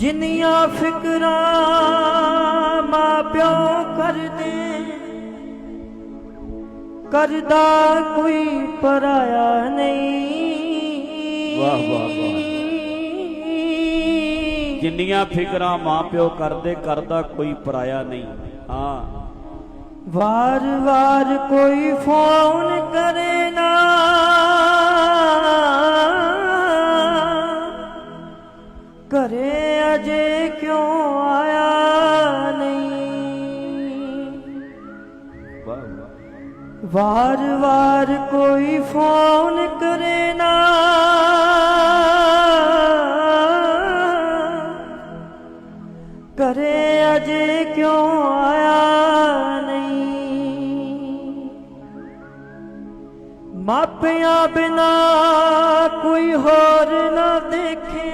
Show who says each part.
Speaker 1: ਜਿੰਨੀਆਂ ਫਿਕਰਾਂ ਮਾਂ ਪਿਓ ਕਰਦੇ ਕਰਦਾ ਕੋਈ ਪਰਾਇਆ ਨਹੀਂ।
Speaker 2: ਵਾਹ, ਵਾਹ, ਵਾਹ। ਜਿੰਨੀਆਂ ਫਿਕਰਾਂ ਮਾਪਿਓ ਕਰਦੇ ਕਰਦਾ ਕੋਈ ਪਰਾਇਆ ਨਹੀਂ। ਹਾਂ।
Speaker 1: ਵਾਰ ਵਾਰ ਕੋਈ ਫੋਨ ਘਰੇ ਅਜੇ ਕਿਉਂ ਆਇਆ ਨਹੀਂ? ਵਾਰ ਵਾਰ ਕੋਈ ਫੋਨ ਕਰੇ ਨਾ। ਕਰੇ ਅਜੇ ਕਿਉਂ ਆਇਆ ਨਹੀਂ? ਮਾਪਿਆਂ ਬਿਨਾ ਕੋਈ ਹੋਰ ਨਾ ਦੇਖੇ।